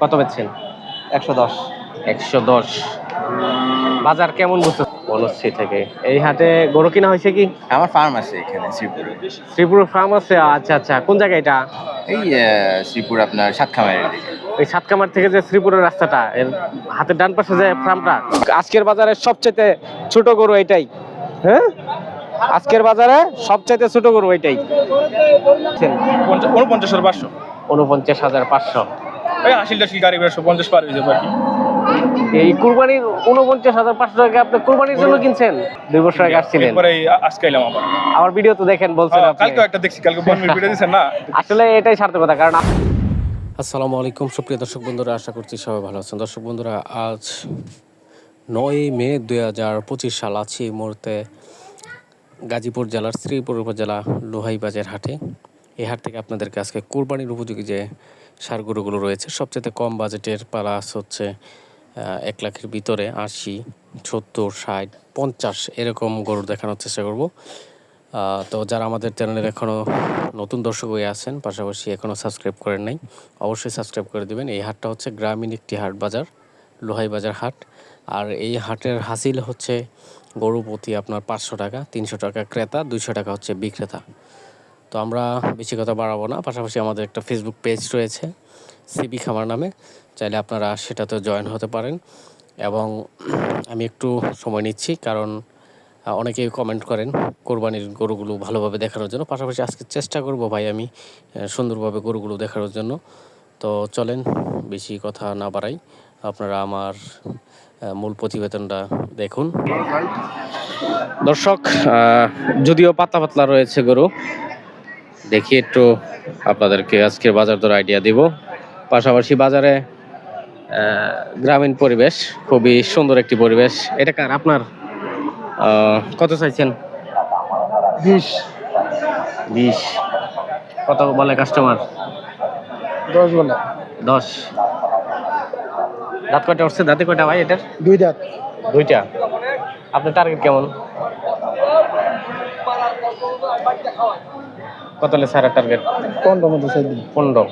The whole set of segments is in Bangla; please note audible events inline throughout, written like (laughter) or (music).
কত বেচছেন? একশো দশ। একশো দশ। বাজার কেমন বুঝতে বনশ্রী থেকে। এই হাটে গরু কিনা হয়েছে কি? আমার ফার্ম আছে এখানে শ্রীপুরে। শ্রীপুর ফার্ম আছে? আচ্ছা আচ্ছা। কোন জায়গায় এটা? এই শ্রীপুর আপনার সাতখামারের দিকে। ওই সাতকামার থেকে যে শ্রীপুরের রাস্তাটা এর হাতের ডান পাশে যে ফার্মটা আজকের বাজারে সবচেয়ে ছোট গরু এটাই। হ্যাঁ? আজকের বাজারে সবচাইতে ছোট গরু এটাই। উনপঞ্চাশ আর পাঁচশো। উনপঞ্চাশ হাজার পাঁচশো। ওই আশি টাশি গাড়ি পঞ্চাশ পার হয়ে যাবে আর কি। এই কুরবানির উনপঞ্চাশ হাজার পাঁচশো টাকা আপনি কুরবানির জন্য কিনছেন? দুই বছর আগে আসছিলেন। আজকে এলাম আবার। আমার ভিডিও তো দেখেন বলছেন হ্যাঁ, কালকে একটা দেখছি কালকে ভিডিও দিচ্ছেন না? (laughs) আসলে এটাই সার্থকতা কারণ আসসালামু আলাইকুম সুপ্রিয় দর্শক বন্ধুরা আশা করছি সবাই ভালো আছেন। দর্শক বন্ধুরা আজ নয় মে দুই হাজার পঁচিশ সাল আছি এই মুহূর্তে গাজীপুর জেলার শ্রীপুর উপজেলা লোহাই বাজার হাটে। এই হাট থেকে আপনাদেরকে আজকে কোরবানির উপযোগী যে সার গরুগুলো রয়েছে। সবচেয়ে কম বাজেটের পালাস হচ্ছে এক লাখের ভিতরে আশি, সত্তর, ষাট, পঞ্চাশ এরকম গরু দেখানোর চেষ্টা করব। তো যারা আমাদের চ্যানেলের এখনও নতুন দর্শক হয়ে আছেন, পাশাপাশি এখনও সাবস্ক্রাইব করেন নাই, অবশ্যই সাবস্ক্রাইব করে দিবেন। এই হাটটা হচ্ছে গ্রামীণ একটি হাট বাজার, লোহাই বাজার হাট। আর এই হাটের হাসিল হচ্ছে গরু প্রতি আপনার পাঁচশো টাকা, তিনশো টাকা ক্রেতা, দুইশো টাকা হচ্ছে বিক্রেতা। তো আমরা বেশি কথা বাড়াবো না। পাশাপাশি আমাদের একটা ফেসবুক পেজ রয়েছে সিবি খামার নামে। চাইলে আপনারা সেটাতে জয়েন হতে পারেন। এবং আমি একটু সময় নিচ্ছি, কারণ অনেকেই কমেন্ট করেন কোরবানির গরুগুলো ভালোভাবে দেখানোর জন্য। পাশাপাশি আজকে চেষ্টা করব ভাই আমি সুন্দরভাবে গরুগুলো দেখানোর জন্য। তো চলেন, বেশি কথা না বাড়াই। আপনারা আমার মূল প্রতিবেদনটা দেখুন। দর্শক যদিও পাতা পাতলা রয়েছে গরু দেখি একটু আপনাদেরকে আজকের বাজার দর আইডিয়া দিব। পাশাপাশি বাজারে গ্রামীণ পরিবেশ খুবই সুন্দর একটি পরিবেশ। এটা কার? আপনার? কত চাইছেন? বিশ। বিশ। কত বলে কাস্টমার দশ বলে। দশ। দাঁত কয়টা উঠছে? দাঁতে কয়টা ভাই এটার? দুই দাঁত। দুইটা। আপনার টার্গেট কেমন? কত হলে স্যারের টার্গেট পনেরো মতো দিন। পনেরো।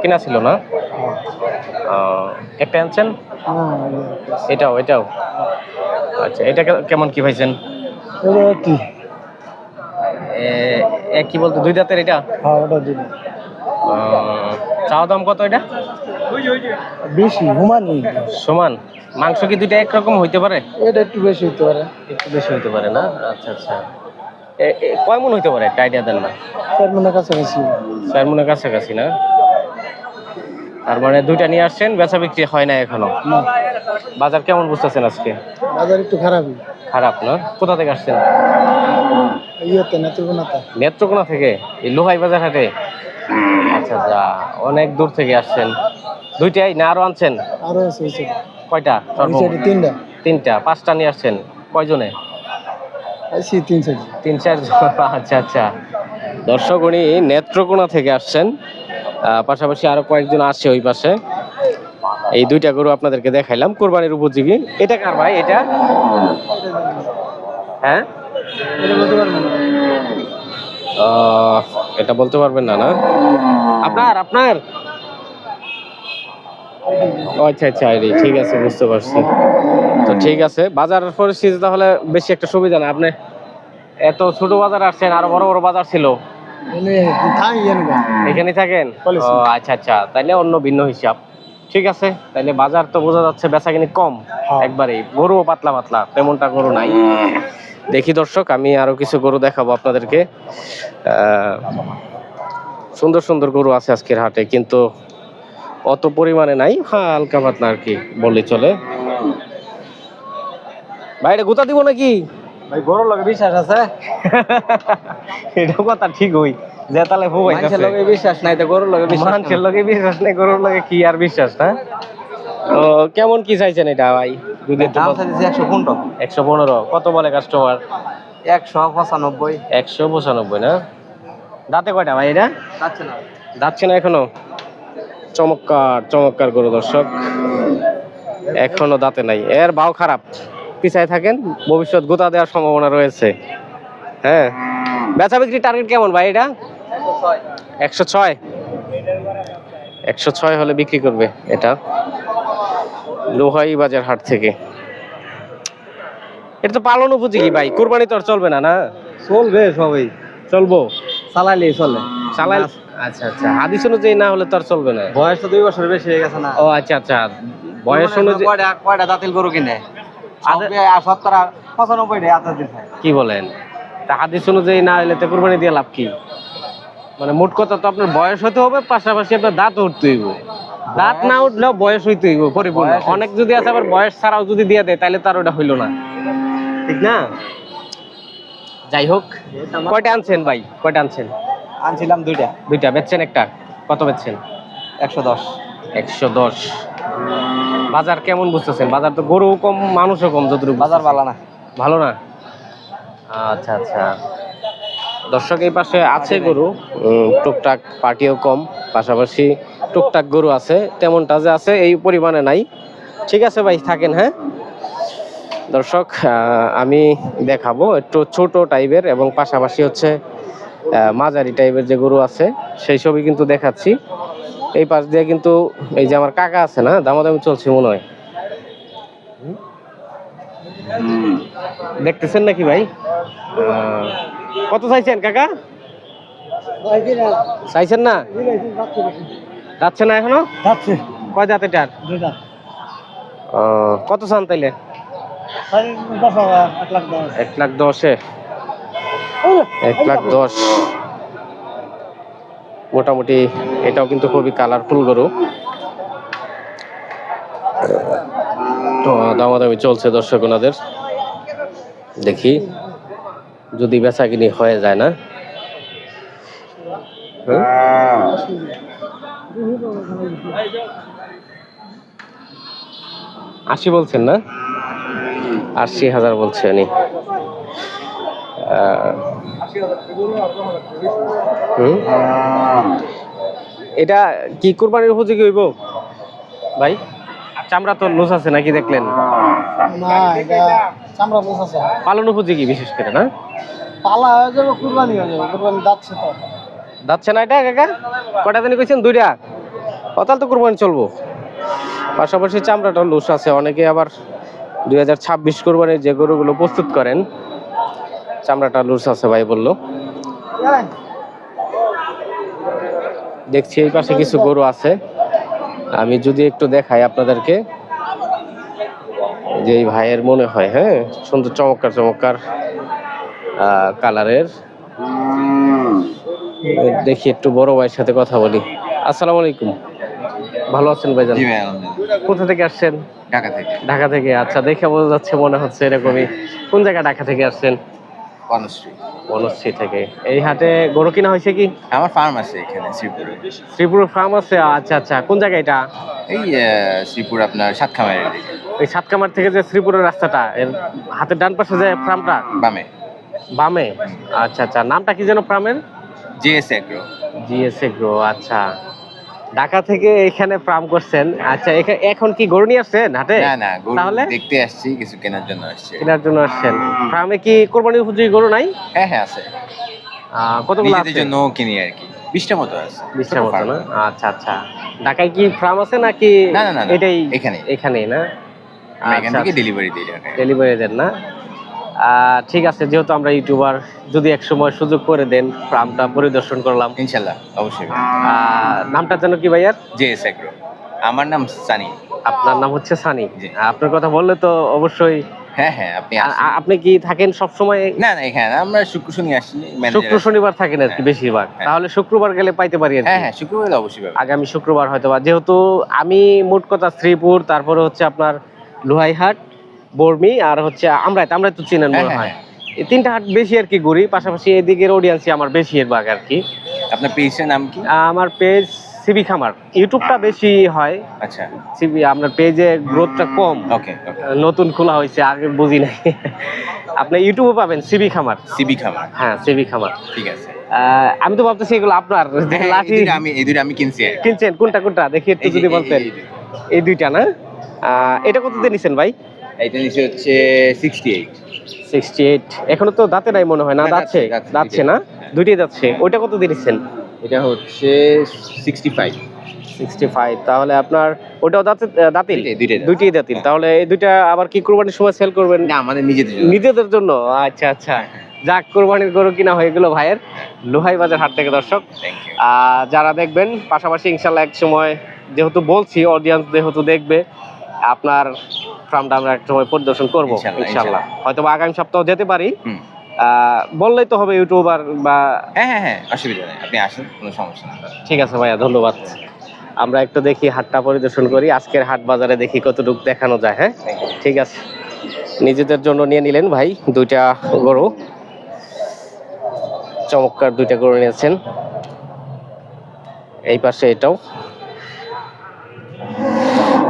কিনা ছিল না? আহ, একটা আনছেন? এটাও এটাও? আচ্ছা এটা কেমন কি পাইছেন? কি বলতো দুই দাঁতের এটা? হ্যাঁ চাওয়া দাম কত এটা? বেশি হুমানি সমান। মাংস কি দুইটা একরকম হইতে পারে? এটা একটু বেশি হতে পারে। একটু বেশি হইতে পারে না? আচ্ছা আচ্ছা। কয় মন হইতে পারে একটা আইডিয়া দেন না? চার মনে কাছাকাছি। চার মনের কাছাকাছি না? তার মানে দুইটা নিয়ে আসছেন বেচা বিক্রি হয় না এখনও? বাজার কেমন বুঝতেছেন আজকে? বাজার একটু খারাপই। খারাপ না? কোথা থেকে আসছেন? ইয়েতে নেত্রকোনাতে। নেত্রকোনা থেকে? এই লোহাই বাজার হাটে? আচ্ছা আচ্ছা অনেক দূর থেকে আসছেন। দুইটাই না আরও আনছেন? আরও আছে কয়টা? তিনটা। তিনটা পাঁচটা নিয়ে আসছেন। কয়জনে? তিন চার। আচ্ছা আচ্ছা। দর্শক উনি নেত্রকোনা থেকে আসছেন। পাশাপাশি আরও কয়েকজন আসছে ওই পাশে। এই দুইটা গরু আপনাদেরকে দেখাইলাম কোরবানির উপযোগী। এটা কার ভাই? এটা? হ্যাঁ? এটা বলতে পারবেন না না? আপনার আপনার? আচ্ছা আচ্ছা আইডি ঠিক আছে বুঝতে পারছি। তো ঠিক আছে বাজার পরিস্থিতি তাহলে বেশি একটা সুবিধা না? আপনি এত ছোট বাজার আসছেন আরও বড় বড় বাজার ছিল। এনে থাই জানি না এখানে থাকেন. ও আচ্ছা আচ্ছা তাইলে অন্য ভিন্ন হিসাব। ঠিক আছে তাইলে বাজার তো বোঝা যাচ্ছে বেচা কিনি কম। হ্যাঁ। একবারেই গরুও পাতলা পাতলা তেমনটা গরু নাই। দেখি দর্শক আমি আরও কিছু গরু দেখাবো আপনাদেরকে। আহ, সুন্দর সুন্দর গরু আছে আজকের হাটে কিন্তু অত পরিমাণে নাই হ্যাঁ হালকা পাতলা আর কি বললে চলে। বাইরে গুতা দিব নাকি? ভাই লগে বিশ্বাস আছে? (laughs) এটা কথা ঠিক হই। যে তালে মানুষের লগে বিশ্বাস নাই তো গরুর লগে বিশ্বাস মানুষের লগে বিশ্বাস নেই গরুর লগে কি আর বিশ্বাস না? তো কেমন কি চাইছেন এটা ভাই? যদি দাম চাইছে একশো পনেরো। একশো পনেরো। কত বলে কাস্টমার একশো পঁচানব্বই। একশো পঁচানব্বই না? দাঁতে কয়টা ভাই এটা? যাচ্ছে না। যাচ্ছে না এখনও? চমৎকার চমৎকার গরু দর্শক। এখনও দাঁতে নাই। এর বাও খারাপ। পিছায় থাকেন ভবিষ্যৎ গোতা দেওয়ার সম্ভাবনা রয়েছে। হ্যাঁ। বেচা বিক্রি টার্গেট কেমন ভাই এটা? একশো ছয়। একশো ছয় হলে বিক্রি করবে এটা। লোহাই বাজার হাট থেকে। এটা তো পালন উপযোগী ভাই। কোরবানি তো আর চলবে না না? চলবে সবাই। চলবো? চালাইলেই চলে। চালাই আচ্ছা আচ্ছা। হাদিস অনুযায়ী না হলে তো আর চলবে না। বয়স তো দুই বছর বেশি হয়ে গেছে না। ও আচ্ছা আচ্ছা। বয়স অনুযায়ী কয়টা কয়টা দাঁতিল গরু কিনে? সত্তর দিন কি বলেন? তা হাদিস অনুযায়ী না হলে তো কোরবানি দিয়ে লাভ কি? মানে মোট কথা তো আপনার বয়স হতে হবে পাশাপাশি আপনার দাঁত উঠতে হইব। দাঁত না উঠলেও বয়স হইতে হইব পরিপূর্ণ। অনেক যদি আছে আবার বয়স ছাড়াও যদি দিয়ে দেয় তাহলে তার ওটা হইল না। ঠিক না? যাই হোক। কয়টা আনছেন ভাই? কয়টা আনছেন? আনছিলাম দুইটা। দুইটা। বেচছেন একটা? কত বেচছেন? একশো দশ। একশো দশ। বাজার কেমন বুঝতেছেন? বাজার তো গরু কম মানুষও কম যতটুকু বাজার ভালো না। ভালো না? আচ্ছা আচ্ছা। দর্শক এই পাশে আছে গরু। টুকটাক পার্টিও কম পাশাপাশি টুকটাক গরু আছে। তেমনটা যে আছে এই পরিমাণে নাই। ঠিক আছে ভাই থাকেন হ্যাঁ? দর্শক আমি দেখাবো একটু ছোট টাইপের এবং পাশাপাশি হচ্ছে মাঝারি টাইপের যে গরু আছে সেই সবই কিন্তু দেখাচ্ছি। এই পাশ দিয়ে কিন্তু এই যে আমার কাকা আছে না দামাদামি চলছে মনে হয়। দেখতেছেন নাকি ভাই? কত চাইছেন কাকা? চাইছেন না? যাচ্ছে না এখনও? যাচ্ছে। কয় জাত এটার? কত চান তাইলে? এক লাখ দশ। এক লাখ দশে মোটামুটি এটাও কিন্তু খুবই কালারফুল গরু তো দামাদামি চলছে দর্শক ওনাদের দেখি, যদি বেচা কিনি হয়ে যায় না? আশি বলছেন না আশি হাজার বলছে উনি? এটা কি কোরবানির উপযোগী হইব? ভাই চামড়া তো লুজ আছে নাকি দেখলেন? না এটা চামড়া আছে। পালন উপযোগী বিশেষ করে না? পালা হয়ে যাবে কুরবানি হয়ে যাবে কুরবানি যাচ্ছে তো। যাচ্ছে না এটা কাকা? কটা দিন কইছেন? দুইটা? ও তাহলে তো কোরবানি চলবো। পাশাপাশি চামড়াটা লুজ আছে। অনেকে আবার দুই হাজার ছাব্বিশ কোরবানির যে গরুগুলো প্রস্তুত করেন চামড়াটা লুজ আছে ভাই বলল। দেখছি এই পাশে কিছু গরু আছে। আমি যদি একটু দেখাই আপনাদেরকে যে এই ভাইয়ের মনে হয় হ্যাঁ? সুন্দর চমৎকার চমৎকার কালারের। দেখি একটু বড় ভাইয়ের সাথে কথা বলি। আসসালামু আলাইকুম। ভালো আছেন ভাইজান কোথা থেকে আসছেন? ঢাকা থেকে। ঢাকা থেকে আচ্ছা দেখে বোঝা যাচ্ছে মনে হচ্ছে এরকমই। কোন জায়গা ঢাকা থেকে আসছেন? কনশ্রী বনশ্রী থেকে। এই হাটে গরু কিনা হয়েছে কি? আমার ফার্ম আছে এখানে শ্রীপুরে। শ্রীপুর ফার্ম আছে? আচ্ছা আচ্ছা। কোন জায়গা এটা? এই শ্রীপুর আপনার সাতখামারের দিকে ওই সাতকামার থেকে যে শ্রীপুরের রাস্তাটা এর হাতের ডান পাশে যে ফার্মটা বামে। বামে। আচ্ছা আচ্ছা। নামটা কি যেন ফার্মের জেএস এগ্রো। জিএসএ গ্রো আচ্ছা। ঢাকা থেকে এখানে ফার্ম করছেন। আচ্ছা এখন কি গরু নিয়ে আসছেন হাটে? না না গরু তাহলে? দেখতে আসছি কিছু কেনার জন্য আসছে। কেনার জন্য আসছেন। ফার্মে কি কোরবানি উপযোগী গরু নাই? হ্যাঁ হ্যাঁ আছে। কতগুলো আছে? জন্য কিনি আর কি। বিশটা মতো আছে। বিশটা মতো না? আচ্ছা আচ্ছা। ঢাকায় কি ফার্ম আছে নাকি না, না, না, এটাই এখানেই। এখানেই না? এখান আচ্ছা, থেকে ডেলিভারি দিই ডেলিভারি দেন না? ঠিক আছে যেহেতু আমরা ইউটিউবার যদি এক সময় সুযোগ করে দেন ফার্মটা পরিদর্শন করলাম। ইনশাল্লাহ অবশ্যই। নামটা যেন কি ভাইয়ার? JS agro. আমার নাম সানি। আপনার নাম হচ্ছে সানি? আপনার কথা বললে তো অবশ্যই হ্যাঁ হ্যাঁ আপনি আপনি কি থাকেন সব সময় না না না, আমরা শুক্র শনি আসি শুক্র শনিবার থাকেন আর কি হ্যাঁ। বেশিরভাগ। হ্যাঁ। তাহলে শুক্রবার গেলে পাইতে পারি হ্যাঁ হ্যাঁ শুক্রবার অবশ্যই আগামী শুক্রবার হয়তো বা যেহেতু আমি মোট কথা শ্রীপুর তারপরে হচ্ছে আপনার লোহাইহাট বর্মি আর হচ্ছে আমরাই আমরাই তো চিনেন হ্যাঁ, মনে হ্যাঁ, হয়। এই তিনটা হাট বেশি আর কি ঘুরি পাশাপাশি এদিকের অডিয়েন্সই আমার বেশি এর ভাগ আর কি। আপনার পেজের নাম কি? আমার পেজ সিবি খামার। ইউটিউবটা বেশি হয়। আচ্ছা। সিবি আপনার পেজে গ্রোথটা কম। ওকে নতুন খোলা হয়েছে আগে বুঝি নাই। আপনি ইউটিউবে পাবেন সিবি খামার। সিবি খামার। হ্যাঁ সিবি খামার। ঠিক আছে। আমি তো ভাবতেছি এগুলো আপনার হ্যাঁ, লাঠি আমি এই দুইটা আমি কিনছি কিনছেন? কোনটা কোনটা? দেখি একটু যদি বলতেন। এই- দুইটা না? এটা কত দিয়ে নিছেন ভাই? এইটা নিচে হচ্ছে সিক্সটি এইট সিক্সটি এইট এখনও তো দাঁতে নাই মনে হয় না? যাচ্ছে দুইটাই। না? দুইটাই যাচ্ছে ওইটা কত দিয়ে নিচ্ছেন এটা হচ্ছে সিক্সটি ফাইভ সিক্সটি ফাইভ তাহলে আপনার ওটাও দাঁতে দাঁতিল? দুইটাই, দাঁতিল। তাহলে এই দুইটা আবার কি কোরবানির সময় সেল করবেন? না আমাদের নিজেদের জন্য। নিজেদের জন্য? আচ্ছা আচ্ছা। যাক কোরবানির গরু কিনা হয়ে গেল ভাইয়ের লোহাই বাজার হাট থেকে দর্শক। যারা দেখবেন পাশাপাশি ইনশাল্লাহ এক সময় যেহেতু বলছি অডিয়েন্স যেহেতু দেখবে আপনার ফার্মটা আমরা এক সময় পরিদর্শন করব ইনশাল্লাহ, হয়তো আগামী সপ্তাহ যেতে পারি। বললেই তো হবে ইউটিউবার বা হ্যাঁ হ্যাঁ হ্যাঁ অসুবিধা নেই। আপনি আসেন কোনো সমস্যা নেই। ঠিক আছে ভাইয়া ধন্যবাদ। আমরা একটু দেখি হাটটা পরিদর্শন করি আজকের হাট বাজারে দেখি কতটুকু দেখানো যায় হ্যাঁ? ঠিক আছে। নিজেদের জন্য নিয়ে নিলেন ভাই দুইটা গরু। চমৎকার দুইটা গরু নিয়েছেন। এই পাশে এটাও।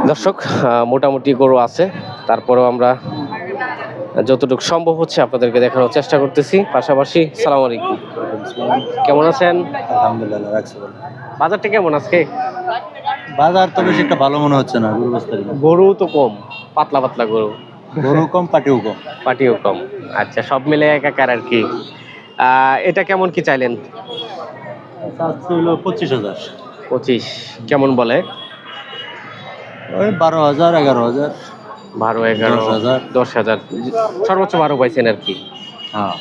দর্শক মোটামুটি গরু আছে। তারপরেও আমরা যতটুকু সম্ভব হচ্ছে আপনাদেরকে দেখানোর চেষ্টা করতেছি। পাশাপাশি সালাম আলাইকুম। কেমন আছেন? আলহামদুলিল্লাহ রাখছে বাজারটা কেমন আজকে? বাজার তো বেশি একটা ভালো মনে হচ্ছে না গরু বস্তারি গরু তো কম পাতলা পাতলা গরু। গরু কম পাটিও কম। পাটিও কম। আচ্ছা সব মিলে একাকার আর কি। এটা কেমন কি চাইলেন? পঁচিশ হাজার। পঁচিশ কেমন বলে? ওই বারো হাজার এগারো হাজার। বারো এগারো হাজার। দশ হাজার। সর্বোচ্চ বারো পাইছেন আর কি। হ্যাঁ।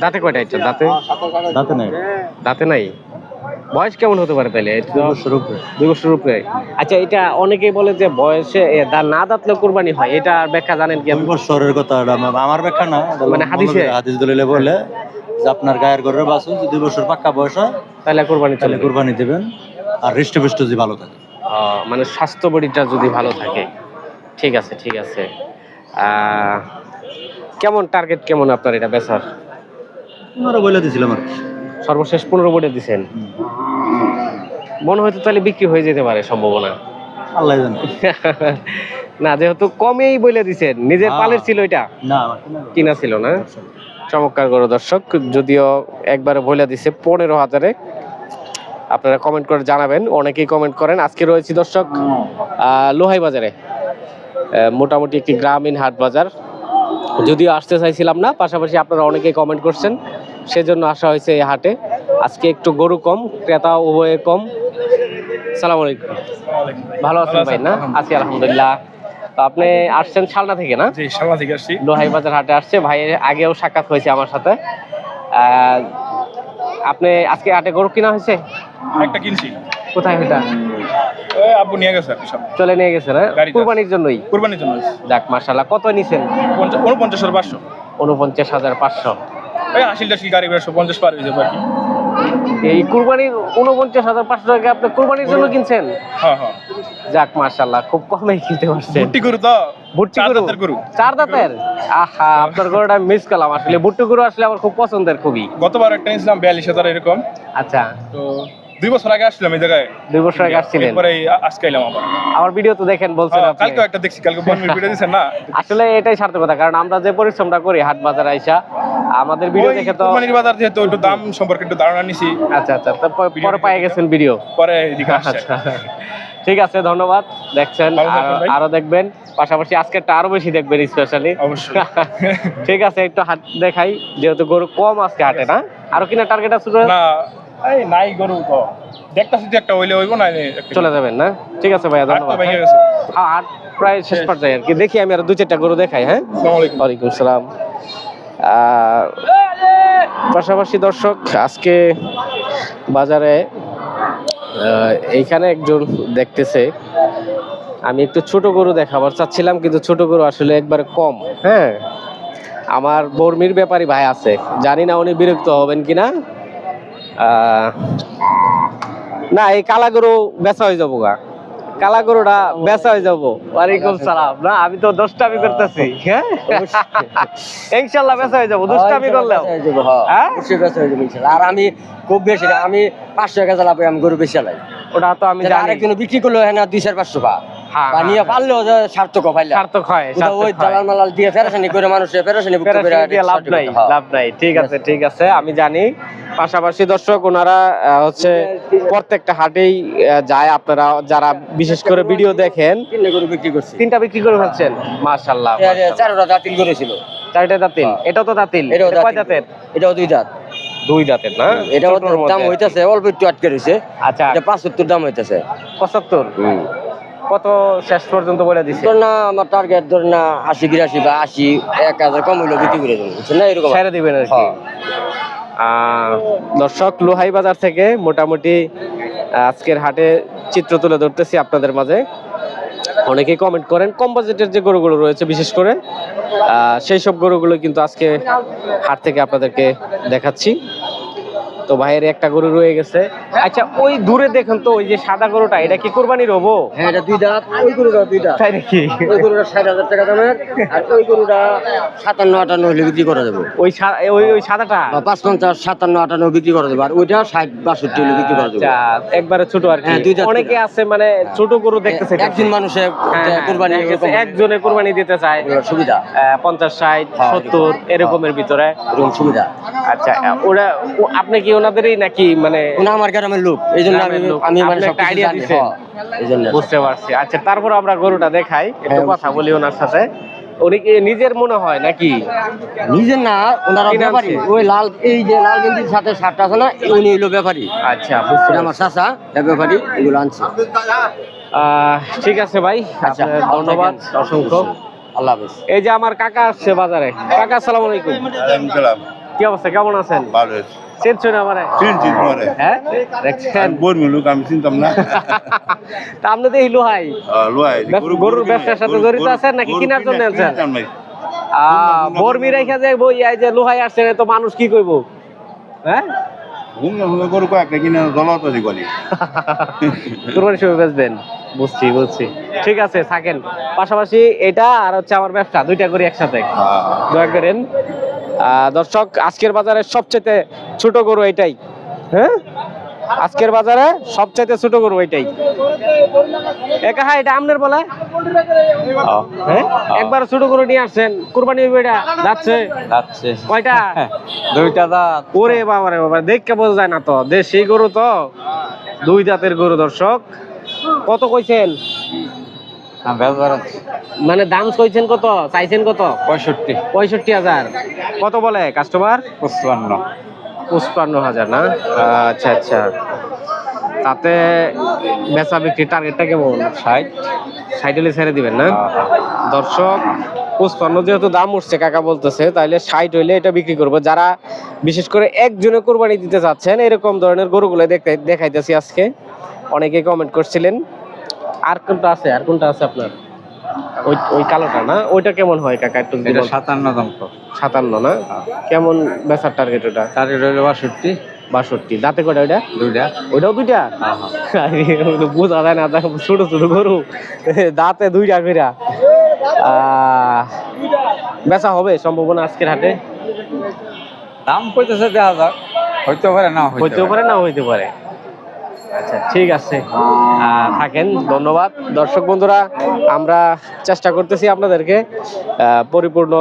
দাঁতে কয়টা এটা? দাঁতে? দাঁতে নেই। দাঁতে নাই? বয়স কেমন হতে পারে তাহলে? দুই বছর উপরে। আচ্ছা এটা অনেকেই বলে যে বয়সে না দাঁতলে কোরবানি হয়। এটা ব্যাখ্যা জানেন কি দুই? বছরের কথা আমার- ব্যাখ্যা না। মানে হাদিসে? হাদিস দলিলে বলে যে আপনার গায়ের বাছুর যদি দুই বছর পাক্কা বয়স হয় তাহলে কোরবানি তাহলে কুরবানি দেবেন। আর হৃষ্টপুষ্ট যদি ভালো থাকে। মানে স্বাস্থ্য বডিটা যদি ভালো থাকে। ঠিক আছে ঠিক আছে। কেমন টার্গেট কেমন আপনার এটা বেচার? আমারও বলে দিয়েছিলাম আর সর্বশেষ পনেরো বডি দিছেন। মনে হয়তো তাহলে বিক্রি হয়ে যেতে পারে সম্ভাবনা। আল্লাহ জানে। (laughs) না যেহেতু কমেই বলে দিছেন নিজের। পালের ছিল এটা? না কিনা ছিল। না? চমৎকার করো দর্শক যদিও একবারে বলে দিছে পনেরো হাজারে। আপনারা কমেন্ট করে জানাবেন। অনেকেই কমেন্ট করেন। আজকে রয়েছে দর্শক লোহাই বাজারে। মোটামুটি একটি গ্রামীণ হাট বাজার। যদিও আসতে চাইছিলাম না পাশাপাশি আপনারা অনেকেই কমেন্ট করছেন। সেজন্য আসা হয়েছে এই হাটে। আজকে একটু গরু কম ক্রেতা উভয়ে কম। সালাম আলাইকুম। ভালো আছেন ভাই না? আছি আলহামদুলিল্লাহ। তো আপনি আসছেন ছালনা থেকে না? জি থেকে আসছি। লোহাই বাজার হাটে আসছে। ভাইয়ের আগেও সাক্ষাৎ হয়েছে আমার সাথে। আপনি আজকে হাটে গরু কিনা হয়েছে? একটা কিনছি। কোথায় এটা ওই আব্বু নিয়ে গেছে চলে নিয়ে গেছে না? কুরবানির জন্যই? কুরবানির জন্য। যাক মার্শাল্লাহ কত নিছেন? পঞ্চাশ উনপঞ্চাশ হাজার পাঁচশো। উনপঞ্চাশ হাজার পাঁচশো। ওই আশিল টাশিল গাড়ি বেড়ে সব পঞ্চাশ পার হয়ে যাবে আর কি। এই কুরবানির উনপঞ্চাশ হাজার পাঁচশো টাকা আপনি কুরবানির জন্য কিনছেন? হ্যাঁ হ্যাঁ। যাক মার্শাল্লাহ খুব কমেই কিনতে পারছেন। ভুট্টি গরু তো? ভুট্টি গরু। গরু। চার দাঁতের আহা আপনার গরুটা মিস করলাম আসলে। ভুট্টি গরু আসলে আমার খুব পছন্দের খুবই। গতবার একটা নিয়েছিলাম বিয়াল্লিশ হাজার এরকম। আচ্ছা। তো দুই বছর আগে আসছিলাম এই জায়গায়। দুই বছর আগে আসছিলেন? এরপরে আজকে এলাম আবার। আমার ভিডিও তো দেখেন বলছেন হ্যাঁ, আপনি। কালকে একটা দেখছি কালকে বনমির ভিডিও দিচ্ছেন না? আসলে এটাই সার্থকতা কারণ আমরা যে পরিশ্রমটা করি হাট বাজার আইসা আমাদের ভিডিও দেখে তো কুরবানির বাজার যেহেতু একটু দাম সম্পর্কে একটু ধারণা নিছি। আচ্ছা আচ্ছা তারপর পরে পাই গেছেন ভিডিও পরে এদিকে আচ্ছা। ঠিক আছে ধন্যবাদ। দেখছেন আরো- দেখবেন। পাশাপাশি আজকেরটা আরও বেশি দেখবেন স্পেশালি অবশ্যই। (laughs) ঠিক আছে একটু হাট দেখাই যেহেতু গরু কম আজকে হাটে না? আরও কিনা টার্গেট আছে না এই নাই গরু তো। দেখতাছি একটা হইলে হইব না চলে যাবেন না? ঠিক আছে ভাইয়া হাট ধন্যবাদ হ্যাঁ। হাট প্রায় শেষ পর্যায়ে আর কি। দেখি আমি আরও দু চারটা গরু দেখাই হ্যাঁ? ওয়ালাইকুম সালাম পাশাপাশি দর্শক আজকে বাজারে এইখানে একজন দেখতেছে আমি একটু ছোট গরু দেখাবার চাচ্ছিলাম কিন্তু ছোট গরু আসলে একবার কম। হ্যাঁ। আমার বর্মির ব্যাপারী ভাই আছে জানি না উনি বিরক্ত হবেন কিনা। না এই কালা গরু বেচা হয়ে যাব গা। কালা গরুটা বেচা হয়ে যাব। ওয়ালাইকুম সালাম। না আমি তো দশটামি করতেছি। হ্যাঁ? ইনশাল্লাহ বেচা হয়ে যাব। দুষ্টামি করলেও। হ্যাঁ? আর আমি খুব বেশি আমি পাঁচশো টাকা চালাবো আমি গরু বেশি লাই ওটা তো আমি জানি। আরেকজন বিক্রি করল হ্যাঁ না দুই চার পাঁচশো পা হ্যাঁ, বা হ্যাঁ। পারলেও যে সার্থক পাইলা। সার্থক হয় ওই দালাল মালাল দিয়ে ফেরাসানি করে মানুষের ফেরাসানি লাভ নাই হ্যাঁ। লাভ নাই। ঠিক আছে ঠিক আছে আমি জানি। পাশাপাশি দর্শক ওনারা হচ্ছে প্রত্যেকটা হাটেই যায় আপনারা যারা বিশেষ করে ভিডিও দেখেন। তিনটে গরু বিক্রি করছি। তিনটা বিক্রি করে ফেলছেন? মাশাল্লাহ চারোটা দাঁতিল করেছিল। চারটে দাঁতিল? এটাও তো দাঁতিল? এটাও এটা কয় দাঁতিল। দাঁতের এটাও দুই দাঁত দুই দাঁতের না? এটা দাম হইতাছে অল্প একটু আটকে রয়েছে আচ্ছা। এটা পাঁচাত্তর দাম হইতাছে। পঁচাত্তর? কত শেষ পর্যন্ত বলে দিছে? ধর না আমার টার্গেট ধর না আশি বিরাশি বা আশি এক হাজার কম হইল বিক্রি করে দেবো না? এরকম। ছেড়ে দিবেন আর কি। হ্যাঁ। দর্শক লোহাই বাজার থেকে মোটামুটি আজকের হাটে চিত্র তুলে ধরতেছি আপনাদের মাঝে। অনেকে কমেন্ট করেন কম্পোজিটের যে গরুগুলো রয়েছে, বিশেষ করে সেই সব গরুগুলো কিন্তু আজকে হাট থেকে আপনাদেরকে দেখাচ্ছি। তো ভাইয়ের একটা গরু রয়ে গেছে। আচ্ছা ওই দূরে দেখেন তো ওই যে সাদা গরুটা এটা কি কোরবানির হব? হ্যাঁ এটা দুই দাঁত ওই গরুটা দুই দাঁত। তাই নাকি? ওই গরুটা ষাট হাজার টাকা দামের আর ওই গরুটা সাতান্ন আটান্ন হলে বিক্রি করা ওই ওই ওই সাদাটা? পাঁচ পঞ্চাশ সাতান্ন আটান্ন বিক্রি করা আর ওইটা ষাট বাষট্টি হলে বিক্রি করা আচ্ছা একবারে ছোট আর কি। হ্যাঁ, অনেকে আছে মানে ছোট গরু দেখতেছে একজন মানুষে হ্যাঁ, হ্যাঁ, কোরবানি একজনে কোরবানি দিতে চায়। সুবিধা। পঞ্চাশ ষাট হ্যাঁ, সত্তর এরকমের ভিতরে। সুবিধা। আচ্ছা ওরা আপনি কি ওনাদেরই নাকি মানে ওনা আমার গ্রামের লোক এই জন্য আমি আমি মানে একটা দিছেন? হ্যাঁ, এই জন্য। বুঝতে পারছি। আচ্ছা তারপর আমরা গরুটা দেখাই। একটু হ্যাঁ, কথা বলি ওনার সাথে। উনি কি নিজের মনে হয় নাকি? নিজের না ওনারা ব্যাপারী। ওই লাল এই যে লাল গেঞ্জির সাথে শার্টটা আছে না উনি হইল ব্যাপারী। আচ্ছা এটা আমার চাচা ব্যাপারী এগুলো আনছে। ঠিক আছে ভাই আচ্ছা ধন্যবাদ অসংখ্য। আল্লাহ হাফেজ। এই যে আমার কাকা আসছে বাজারে। কাকা আসসালামু আলাইকুম। কি অবস্থা কেমন আছেন? ভালো আছে। চেনছো না আমারে? চিনছি তোমারে। হ্যাঁ? দেখছেন? আমি বর্মি লোক আমি চিনতাম না। (laughs) তা আপনি তো হিলো হাই আহ, লোহাই, গরুর ব্যবসার সাথে জড়িত আছেন নাকি কেনার জন্য নাই। বর্মি রেখা যে বই এই যে লোহাই আসছে তো মানুষ কি কইব? হ্যাঁ? ঘুমলে ঘুমলে গরু কয়েকটা কিনে জলত গলি। (laughs) কুরবানি সময় বেচবেন। বুঝছি বুঝছি। ঠিক আছে থাকেন। পাশাপাশি এটা আর হচ্ছে আমার ব্যবসা দুইটা করি একসাথে। দয়া করেন। দর্শক আজকের বাজারে সবচেয়ে ছোট গরু এটাই হ্যাঁ? আজকের বাজারে সবচাইতে ছোট গরু এটাই একা হ্যাঁ এটা আমনের বলে? হ্যাঁ? একবার ছোট গরু নিয়ে আসছেন কুরবানি হইবে এটা যাচ্ছে? যাচ্ছে। কয়টা? (laughs) দুইটা দাঁত। ওরে বাবা রে বাবা দেখতে বোঝা যায় না তো। দেশি গরু তো দুই দাঁতের গরু দর্শক। কত কইছেন? মানে দাম কইছেন কত? চাইছেন কত? পঁয়ষট্টি। পঁয়ষট্টি হাজার। কত বলে কাস্টমার পঁচপান্ন। পঁচপান্ন হাজার না? আচ্ছা আচ্ছা। তাতে বেচা বিক্রি টার্গেটটা কেমন? ষাট। ষাট হলে ছেড়ে দিবেন না? দর্শক পঁচপান্ন যেহেতু দাম উঠছে কাকা বলতেছে তাহলে ষাট হইলে এটা বিক্রি করব। যারা বিশেষ করে একজনে কোরবানি দিতে চাচ্ছেন এরকম ধরনের গরুগুলো দেখতে দেখাইতেছি আজকে। অনেকে কমেন্ট করছিলেন আর কোনটা আছে? আর কোনটা আছে আপনার? ওই ওই কালোটা না? ওইটা কেমন হয় কাকা একটু এটা। সাতান্ন দাম তো সাতান্ন না? কেমন বেচার টার্গেট ওটা? টার্গেট হইল বাষট্টি। বাষট্টি। দাঁতে কটা ওইটা? দুইটা। ওইটাও দুইটা? আরে, ওই তো বোঝা যায় না দেখো, ছোট ছোট গরু। দাঁতে দুইটা কইরা। বেচা হবে সম্ভাবনা আজকের হাটে? দাম কইতেছে দেখা যাক। হইতে পারে না হইতেও পারে। না হইতে পারে। আচ্ছা ঠিক আছে। থাকেন ধন্যবাদ। দর্শক বন্ধুরা আমরা চেষ্টা করতেছি আপনাদেরকে পরিপূর্ণ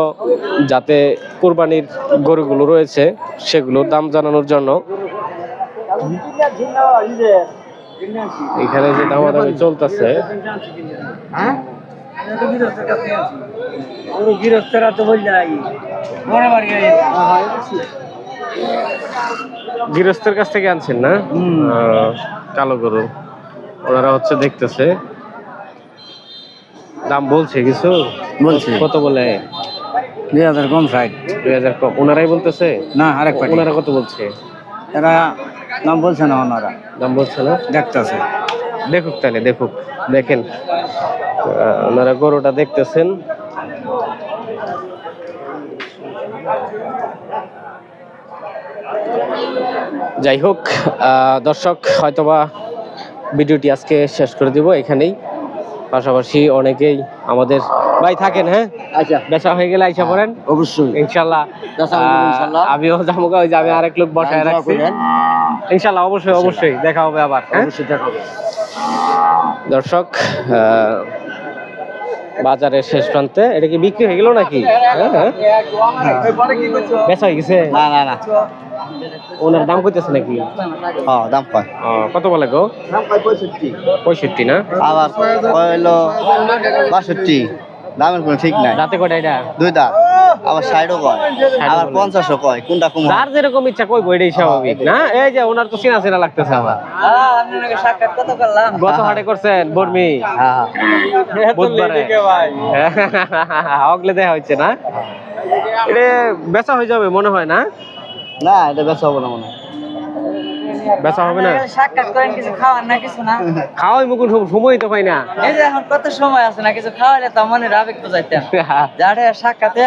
যাতে কোরবানির গরুগুলো রয়েছে সেগুলোর দাম জানানোর জন্য। এখানে যে দামাদামি চলতেছে। গৃহস্থরা তো বললে গৃহস্থের কাছ থেকে আনছেন না? কালো গরু। ওনারা হচ্ছে দেখতেছে। দাম বলছে কিছু? বলছে। কত বলে? দুই হাজার কম ষাট। দুই হাজার কম। ওনারাই বলতেছে? না আরেক ওনারা কত বলছে? এরা নাম বলছে না ওনারা। দাম বলছে না? দেখতেছে। দেখুক তাহলে দেখুক। দেখেন ওনারা গরুটা দেখতেছেন। যাই হোক দর্শক হয়তোবা ভিডিওটি আজকে শেষ করে দিব এখানেই। পাশাপাশি অনেকেই আমাদের ভাই থাকেন হ্যাঁ? আচ্ছা। বেচা হয়ে গেলে আইসা পড়েন। অবশ্যই। ইনশাল্লাহ হয়ে। আমিও যাব ওই যে আমি আরেক লোক বসায় দোয়া রাখছি। ইনশাল্লাহ অবশ্যই অবশ্যই। দেখা হবে আবার হ্যাঁ? অবশ্যই দেখা হবে। দর্শক বাজারের শেষ প্রান্তে এটা কি বিক্রি হয়ে গেল নাকি? হ্যাঁ, হ্যাঁ। বেচা হয়ে গেছে। না না না। ওনার দাম কইতেছে নাকি? হ্যাঁ দাম কয়? কত বলে গো? পঁয়ষট্টি। না? আবার বাষট্টি? দামের কোনো ঠিক নাই। দাঁতে এটা? দুই দাঁত। আবার ষাটও কয়। আবার। পঞ্চাশও কয়। কোনটা কম? যার যেরকম ইচ্ছা এটাই স্বাভাবিক না? এই যে ওনার তো চিনা চিনা লাগতেছে আমার সাক্ষাৎ কত করলাম গত হাটে করছেন বর্মি? বুধবারে। অগলে দেয়া হচ্ছে না? এটা বেচা হয়ে যাবে মনে হয় না? না এটা বেশি হবে না মনে হয়। বেচা হবে না? সাক্ষাৎ করেন কিছু খাওয়ার না কিছু না। খাওয়াই মুকুন সময় তো পাই না। এই যে এখন কত সময় আছে না কিছু খাওয়াইলে তো মনে আবেগ বুঝাইতেন (laughs) যারে সাক্ষাতে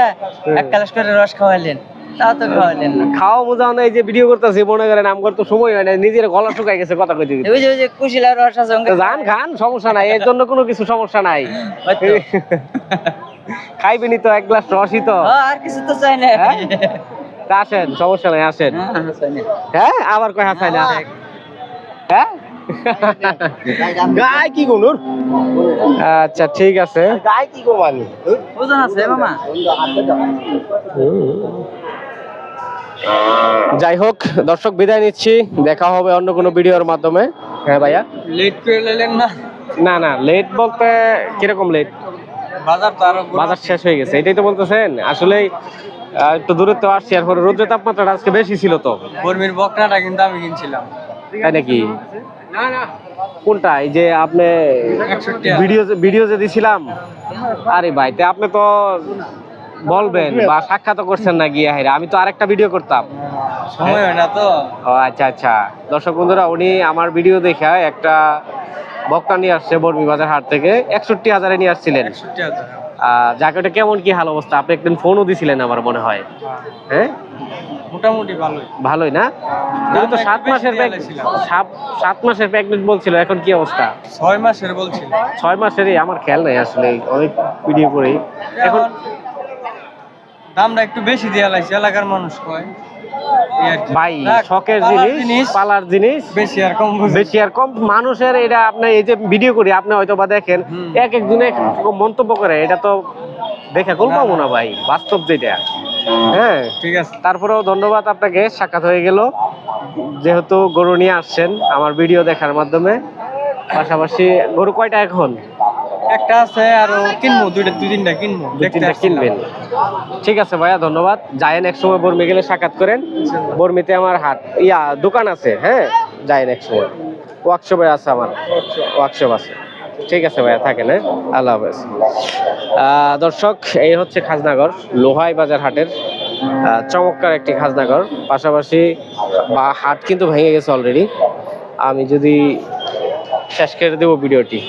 এক কালাস করে রস খাওয়াইলেন তাও তো খাওয়াইলেন না। খাওয়া বোঝাও না এই যে ভিডিও করতেছি মনে করেন আমার তো সময় হয় না নিজের গলা শুকাই গেছে কথা কইতে কইতে। ওই যে ওই যে কুশিলার রস আছে তো যান খান সমস্যা নাই এর জন্য কোনো কিছু সমস্যা নাই। (laughs) খাইবেনি তো এক গ্লাস রসই তো। আর কিছু তো চাই না। হ্যাঁ? তা (laughs) আসেন সমস্যা নাই আসেন। হ্যাঁ, চাই না। হ্যাঁ আবার কয় হাসাই না হ্যাঁ? গাই কি গুনুর আচ্ছা ঠিক আছে। গাই কি গোমানি ওজন আছে মামা। যাই হোক দর্শক বিদায় নিচ্ছি। দেখা হবে অন্য কোনো ভিডিওর মাধ্যমে। হ্যাঁ ভাইয়া? লেট করে নিলেন না। না না লেট বলতে কীরকম লেট বাজার তো আরও বাজার শেষ হয়ে গেছে এটাই তো বলতেছেন। আসলে একটু দূরত্ব আসছি আর পরে রোদ্রের তাপমাত্রাটা আজকে বেশি ছিল তো। বর্মির বকনাটা কিন্তু আমি কিনছিলাম। তাই নাকি? কোনটা? এই যে আপনি ভিডিও ভিডিও যে দিছিলাম? আরে ভাই তে আপনি তো বলবেন বা সাক্ষাৎ করছেন না গিয়ে হাইরা আমি তো আরেকটা ভিডিও করতাম। সময় হয় না তো। ও আচ্ছা আচ্ছা। দর্শক বন্ধুরা উনি আমার ভিডিও দেখে একটা বক্তা নিয়ে আসছে বর্মি বাজার হাট থেকে। একষট্টি হাজারে নিয়ে আসছিলেন। আহ, যাকে ওটা কেমন কি হাল অবস্থা? আপনি একদিন ফোনও দিছিলেন আমার মনে হয়। হ্যাঁ? মোটামুটি ভালোই। ভালোই না? তুমি তো সাত মাসের সাত- মাসের বলছিল এখন কি অবস্থা? ছয় মাসের বলছিল। ছয় মাসেরই আমার খেয়াল নাই আসলে অনেক ভিডিও এখন দামটা একটু বেশি দেওয়া লাগছে এলাকার মানুষ কয়। ভাই শখের জিনিস পালার জিনিস বেশি আর কম বেশি আর কম। মানুষের এটা আপনি এই যে ভিডিও করি আপনি হয়তো বা দেখেন এক একজনে মন্তব্য করে এটা তো দেখে কোন পাবো না ভাই বাস্তব যেটা। হ্যাঁ? ঠিক আছে। তারপরেও ধন্যবাদ আপনাকে সাক্ষাৎ হয়ে গেল। যেহেতু গরু নিয়ে আসছেন আমার ভিডিও দেখার মাধ্যমে। পাশাপাশি গরু কয়টা এখন? একটা আছে আর কিনবো দুইটা দুই তিনটা কিনবো তিনটা কিনবেন। ঠিক আছে ভাইয়া ধন্যবাদ। যায়েন এক সময় বর্মি গেলে সাক্ষাৎ করেন। বর্মিতে আমার হাট ইয়া দোকান আছে হ্যাঁ? যায়েন এক সময়। ওয়ার্কশপে আছে আমার। ওয়ার্কশপ আছে। ঠিক আছে ভাইয়া থাকেন হ্যাঁ? আল্লাহ হাফেজ। দর্শক এই হচ্ছে খাজনাগর লোহাই বাজার হাটের চমৎকার একটি খাজনাগর। পাশাপাশি বা হাট কিন্তু ভেঙে গেছে অলরেডি আমি যদি শেষ করে দেবো ভিডিওটি।